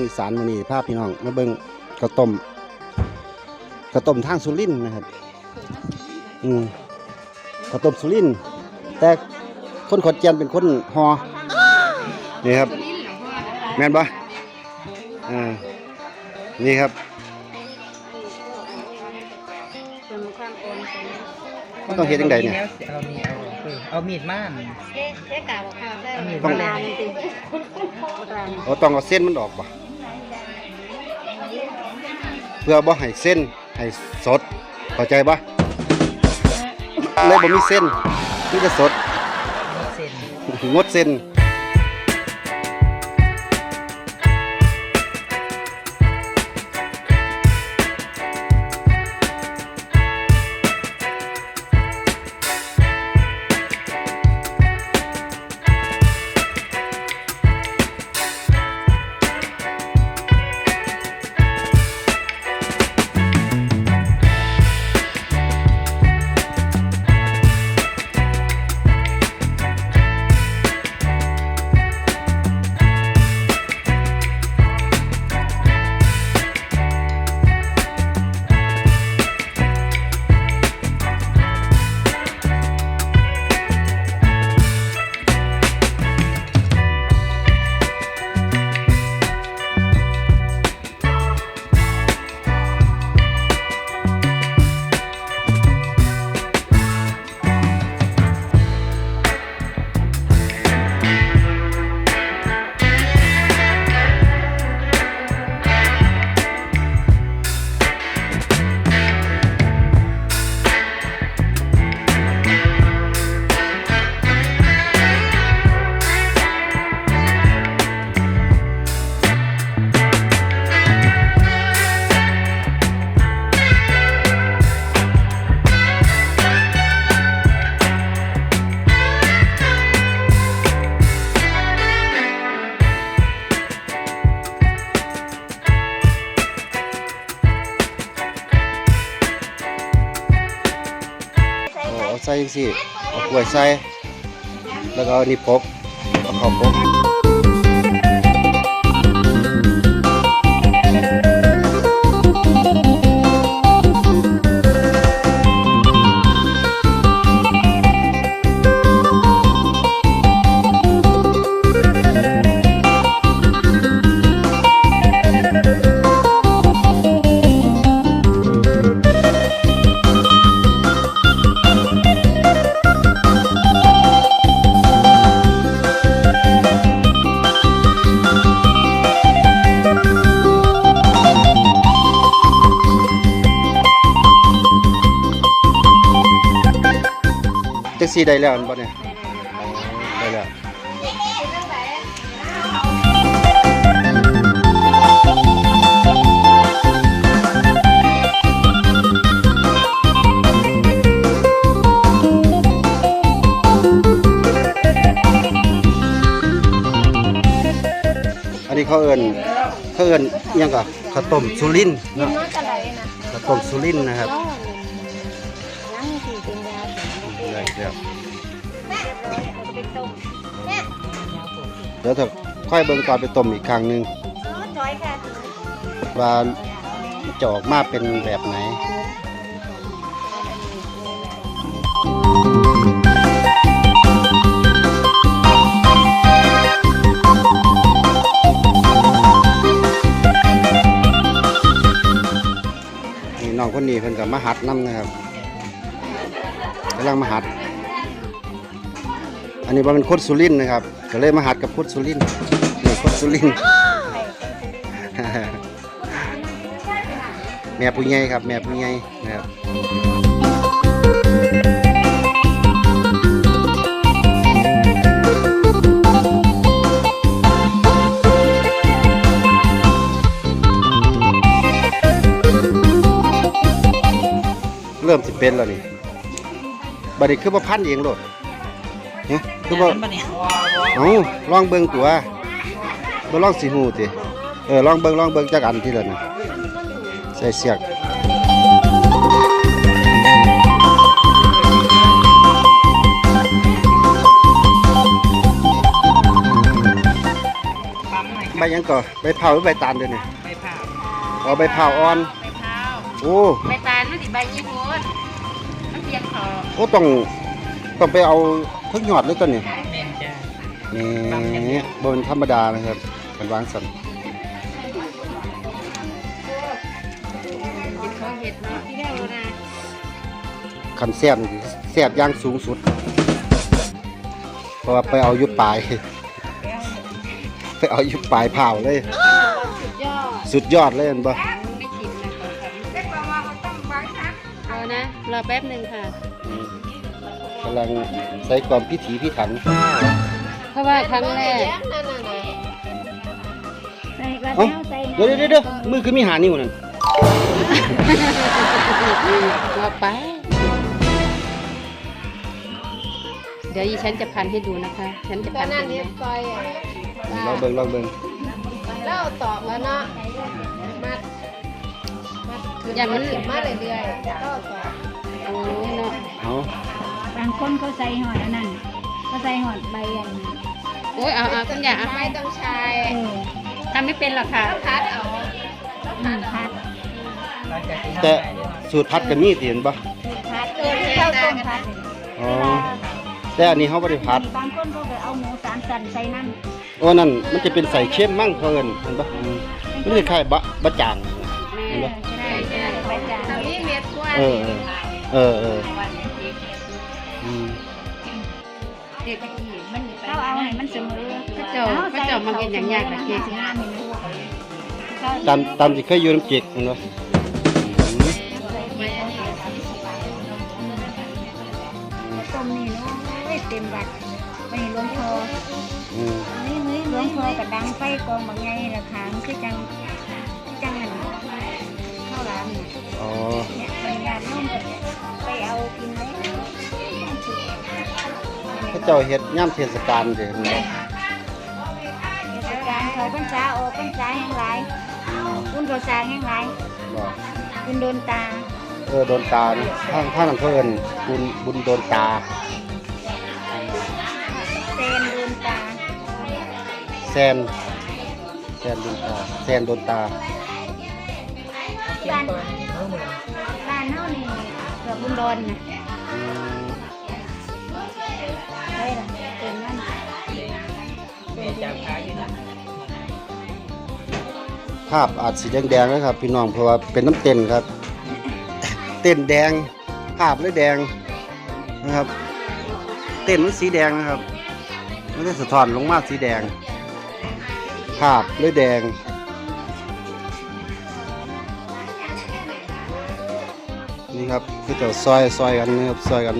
งอีสานมื้อนี้พาพี่น้องมาเบิ่งข้าวต้มข้าวต้มทางสุรินทร์นะครับ อืมข้าวต้มสุรินทร์แต่คนขอนแก่นเป็นคนฮอนี่ครับ แม่นปะอ่านี่ครับเป็นความโอนเป็นต้องเฮ็ดจังใดเนี่ยเอามีเอาเออเอามีดมาเอ๊ะเอ๊ะกล่าวว่าข้าวได้ต้องโบราณจริงโบราณเราต้องเอาเส้นมันออกปะเพื่อบ่ให้เส้นให้สดเข้าใจปะเลยบ่มีเส้นมีแต่สด เส้น งดเส้น ส่สิเอากล้วยใส่แล้วก็นี่พกเอาข้าวพก จังซี่ได้แล้วอันบ่เนี่ยได้แล้วอันนี้เขาเอิ้นเขาเอิ้นอิหยังก็ข้าวต้มสุรินทร์เนาะน้อยอะไรนะข้าวต้มสุรินทร์นะครับ ต้มเนี่ยเดี๋ยวถ้าค่อยเบิ่งตอนไปต้มอีกครั้งหนึงอ๋อจอยค่ะว่าจะออกมาเป็นแบบไหน นี่น้องคนนี้เพิ่นกับมาหัดน้ำนะครับกำลังมาหัด อันนี้ว่าเป็นคนสุรินทร์นะครับก็เลยมาหัดกับคนสุรินทร์นี่คนสุรินทร์แม่ผู้ใหญ่ครับ แม่ผู้ใหญ่นะครับเริ่มสิเป็นแล้วนี่บัดนี้คือบ่พันเองโลดเนี่ย คือบ่เนี่ยเอ้าลองเบิ่งตัวบ่ลองสิฮู้ติเออลองเบิ่งลองเบิ่งจักอันทีละนะใส่เสียกปั๊มหน่อยใบหยังก่อใบเผาหรือใบตาลเด้อนี่ไม่ผ่าอ๋อใบเผาอ่อนใบเผาโอ้ใบตาลมันสิใบยี่ห้อมันเพียงพอโอ้ต้องต้องไปเอา เพิ่งหยอดเลยตัวนี้แม่นจ้านี่บนธรรมดานะครับเป็นวางสันเป็นของเห็ดเนาะที่ได้แล้วนะคันแซ่บนี่แซ่บอย่างสูงสุด เพราะว่าไปเอาอยุปลาย ไปเอาอยุปลายเผาเลย สุดยอดสุดยอดเลยเห็นปะไม่กินนะเด็กบอกว่าต้องฟังนะเอานะรอแป๊บหนึ่งค่ะอืมกำลัง ใส่ความพิถีพิถันเพราะว่าครั้งแรกเอ้าเดี๋ยวเดี๋ยวเดี๋ยวมือคือมีหานิ้วนั่นรอไป เดี๋ยวอีฉันจะพันให้ดูนะคะ ฉันจะตอพันนนั้นให้เฮ็ดูดซอยอะลองเบิ่งลองเบิ่งแล้วเอาตอกแล้วเนาะมัดมัดคืออย่ามันมาเรื่อยๆแล้วเอาตอกโอ้ยเนาะเอาบางคนเขาใส่หอดอันนั้นเขาใส่หอดใบอันนั้นโอ้ยเอาเอาคุณอยากเอาไม่ต้องใช้ เออทำไม่เป็นหรอกค่ะพัดเอาอืมพัดเราจะกินแต่สูตรพัดกับมีดเห็นปะพัดเออที่เข้าต้มพัดอ๋อแต่อันนี้เขาไม่ได้พัด บางคนเขาก็เอาหมูสามสันใส่นั่นโอ้นั่นมันจะเป็นใส่เข้มมั่งเพิ่นเห็นปะอืมมันจะคล้ายบะบะจ่าง เออใช่ใช่ใบจานทำนี้เม็ดกว่าเออ เออเออเอออื เขาเอาให้มันเสมอพระเจ้าพระเจ้ามาเห็นอย่างยากแบบนี้สิงามนี่นะเขาตามตามที่เคยอยู่น้ำจิกเห็นปะอืมต้มนี่เนาะเอ้ยเต็มบัดไปหลวงพ่ออืมเฮ้ยเฮ้ยหลวงพ่อก็ดังไฟกองบางไงละขางคือจังจังอันข้าวหลามน่ะอ๋อเนี่ยบรรยากาศร่มไปเอากินไหมพระ เจ้าเฮ็ดย่ำเทศกาลเด้อเห็นปะเทศกาลเขาพรรษาออกพรรษาแห่งหลายคุณภาษาแห่งหลายบ่คุณโดนตาเออโดนตานะทางทางนั้นเพิ่นบุญบุญโดนตาเซนโดนตาแซนแซนโดนตาแซนโดนตาบ้านตัวนี้เท่าเหมือนบ้านเฮานี่เกือบบุญโดนนะ จับขาอยู่นะภาพอาจสีแดงๆนะครับ พี่น้องเพราะว่าเป็นน้ำเต้นครับ เต้นแดง ภาพเลยแดงนะครับ เต้นมันสีแดงนะครับม่ได้สะท้อนลงมาสีแดง ภาพเลยแดงนี่ครับคือเจ้าซอยซอยกันนะครับซอยกัน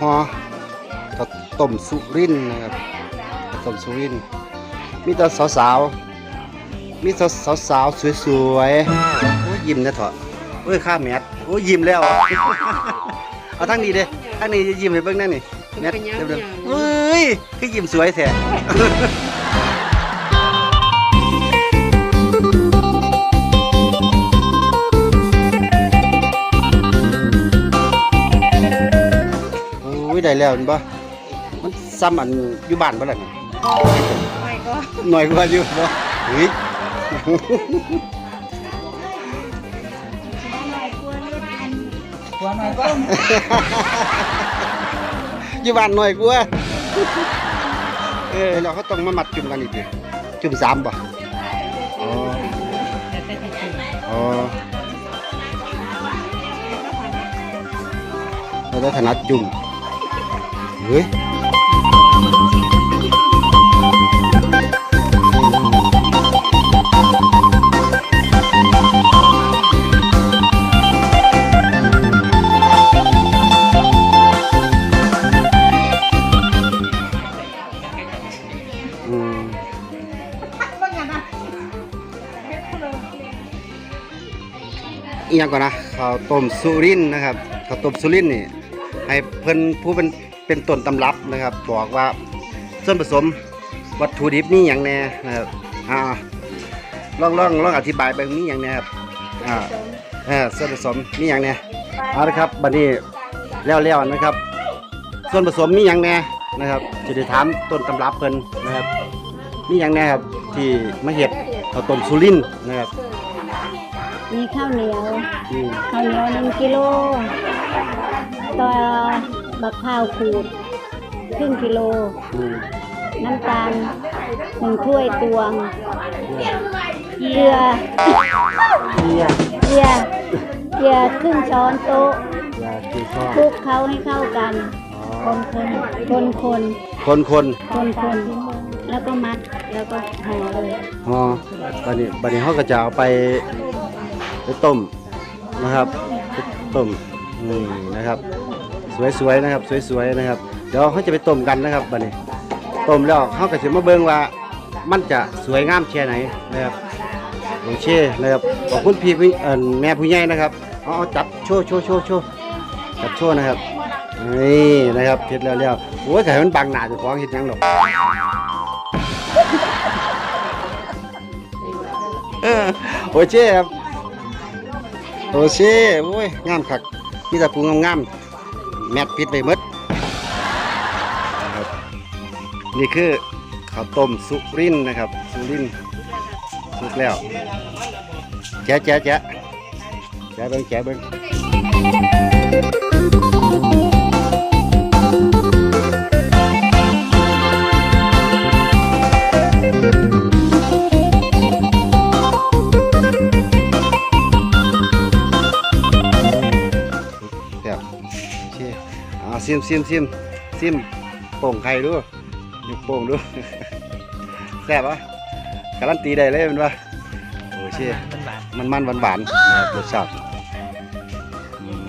ห่อต้มสุรินนะครับ ข้าวต้มสุรินทร์มีแต่สาวๆมีสาวสาวๆสวยๆโอ้ยยิ้มนะเถอะโอ้ยข้าแมทโอ้ยยิ้มแล้ว เอาทั้งนี้เด้ทั้งนี้ยิ้มให้เบิ่งนั่นนี่แมทเร็วๆเฮ้ยคือยิ้มสวยแท้โอ้ยได้แล้วเห็นปะมันซ้ำอันอยู่บ้านบ่ล่ะนี่ ไม่ก็หน่อยกว่าอยู่บ่เฮ้ยหน่อยกลัวเลือดอันตัวน้อยก็ อีย่างก่อนนะข้าวต้มสุรินทร์นะครับข้าวต้มสุรินทร์นี่ให้เพิ่นผู้เป็นเป็นต้นตำรับนะครับ บอกว่าส่วนผสมวัตถุดิบนี่อย่างแน่นะครับอ่าลองลองลองอธิบายไปมีอย่างแน่ครับอ่าเออส่วนผสมมีอย่างแน่เอาละครับบัดนี้แล้วๆนะครับ ส่วนผสมมีอย่างแน่นะครับจะได้ถามต้นตำรับเพิ่นนะครับมีอย่างแน่ครับที่มาเฮ็ดข้าวต้มสุรินทร์นะครับ มีข้าวเหนียว อืมข้าวเหนียวหนึ่งกิโลต่อบักข้าวขูดครึ่งกิโล อืมน้ำตาลหนึ่งถ้วยตวง เกลือเฮียเกลือ เกลือครึ่งช้อนโต๊ะยาคือข้อคลุกเขาให้เข้ากันคนคนคนคนคนคนคนคนแล้วก็มัดแล้วก็ห่อเลยอ๋อบัดนี้บัดนี้เขาก็จะเอาไป ไปต้มนะครับไปต้มนี่นะครับ สวยๆนะครับ สวยๆนะครับ เดี๋ยวเขาจะไปต้มกันนะครับบัดนี้ต้มแล้วเขาก็จะมาเบิ่งว่ามันจะสวยงามแค่ไหนนะครับโอเคนะครับขอบคุณพี่แม่ผู้ใหญ่นะครับเอาเอจับโชว์โชว์โชว์โชว์จับโชว์นะครับนี่นะครับเสร็จแล้วแล้วโอ้ยแต่มันบังหนาจ้าของเห็นยังหรอกโอเช่ครับ โอเช่โอ้ยงามคักมีแต่ปูงามๆแมทพิษไปมดนะครับนี่คือข้าวต้มสุรินนะครับ สุรินสุกแล้วแจ๊ะแจ๊ะแจ๊ะแจ๊ะเบิ้งแจ๊ะเบิ้ง อ่าซิมซิมซิมซิมโป่งไข่ดูยกโป่งดู แซ่บปะการันตีได้เลยเป็นปะโอเคมันหวานมันมันหวานหวานๆนะครับรสชาติอืม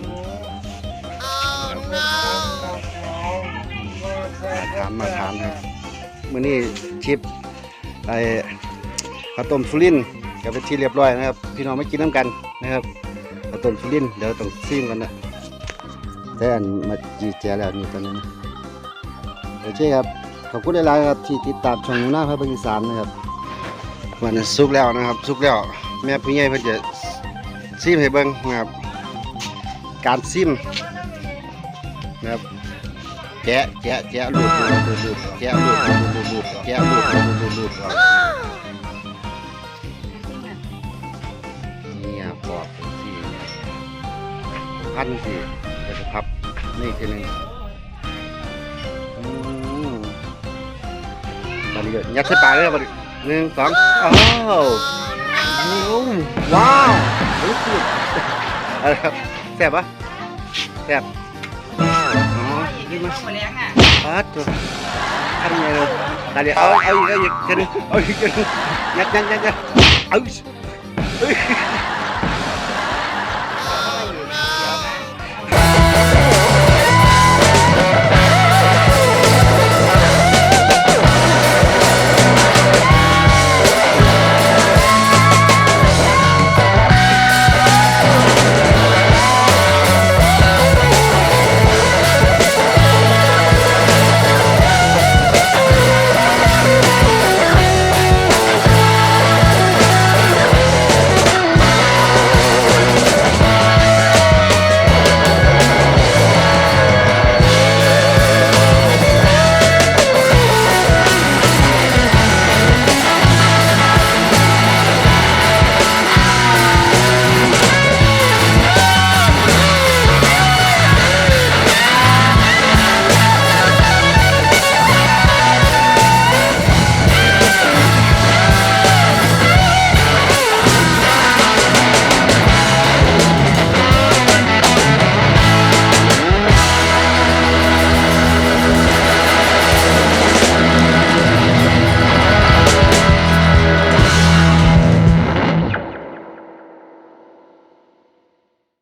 ครับมาทานมาทานครับมื้อนี้ชิปไอ้ข้าวต้มสุรินทร์ก็เป็นที่เรียบร้อยนะครับ พี่น้องไม่กินน้ำกันนะครับข้าวต้มสุรินทร์เดี๋ยวต้องซิมกันนะ แต่อันมาจีแจแล้วนี่ตอนนี้นะโอเคครับขอบคุณหลายๆครับที่ติดตามช่องหน้าพระบริสารนะครับวันนี้สุกแล้วนะครับ สุกแล้ว แม่ผู้ใหญ่เพิ่นจะซิมให้เบิ่งนะครับ การซิมนะครับแกะแกะแกะลูดลูดลูดแกะลูดลูดลูดลูดแกะลูดลูดลูดลูดออกเนี่ยปอกที่พันที่ นี่ทีหนึงอืมตอนนี้ก็ยัดใส่ปากเลยครับบัดนี้หนึ่งสองอ้าวว้าวรู้สึกอะไรครับแซบปะแซบอ๋อนี่มาหัวแรงอะปัดตัวทำไงเลยตาเดียวเอาเอาอีกเอาอีกแค่นี้เอาอีกแค่นี้ยัดยัดยัดยัดเอาเอ้ย